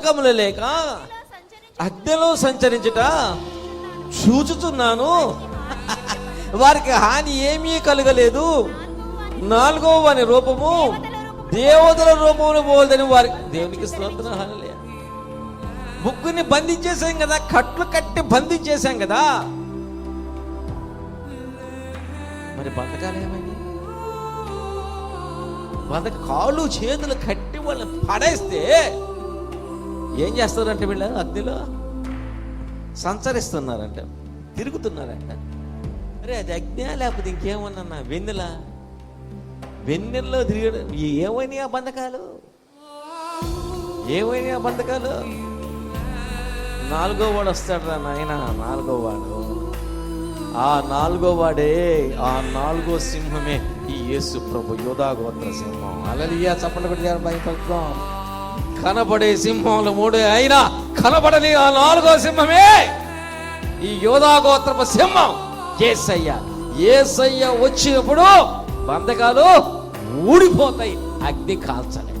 సంతకములు లేక అగ్నిలో సంచరించుట చూచుచున్నాను. వారికి హాని ఏమీ కలగలేదు. నాలుగో వాని రూపము దేవతల రూపమును పోదని వారి దేవునికి స్తోత్రం హల్లెలూయా. ముగ్గురిని బంధించేసాం కదా కట్లు కట్టి బంధించేసాం కదా. మరి బతకాలేమని బతక కాళ్ళు చేతులు కట్టి వాళ్ళని పడేస్తే ఏం చేస్తారంటే వీళ్ళు అగ్నిలో సంచరిస్తున్నారంట తిరుగుతున్నారంట. అరే అది అగ్ని లేకపోతే ఇంకేమన్నా వెన్నెల? వెన్నెల్లో తిరిగడం. ఏమైనా బంధకాలు? ఏమైనా బంధకాలు? నాలుగో వాడు వస్తాడు రా నాయన నాలుగో వాడు. ఆ నాలుగో వాడే ఆ నాలుగో సింహమే ఈ యేసు ప్రభు యోధాగోత్ర సింహం. అలలియా చప్పట కొట్టారు భయపడుతున్నాం కనబడే సింహంలో మూడే అయినా కనబడని ఆ నాలుగో సింహమే. ఈ యోధాగోత్రపు సింహం ఏసయ్య. ఏసయ్య వచ్చినప్పుడు బంధకాలు ఊడిపోతాయి అగ్ని కాల్చలే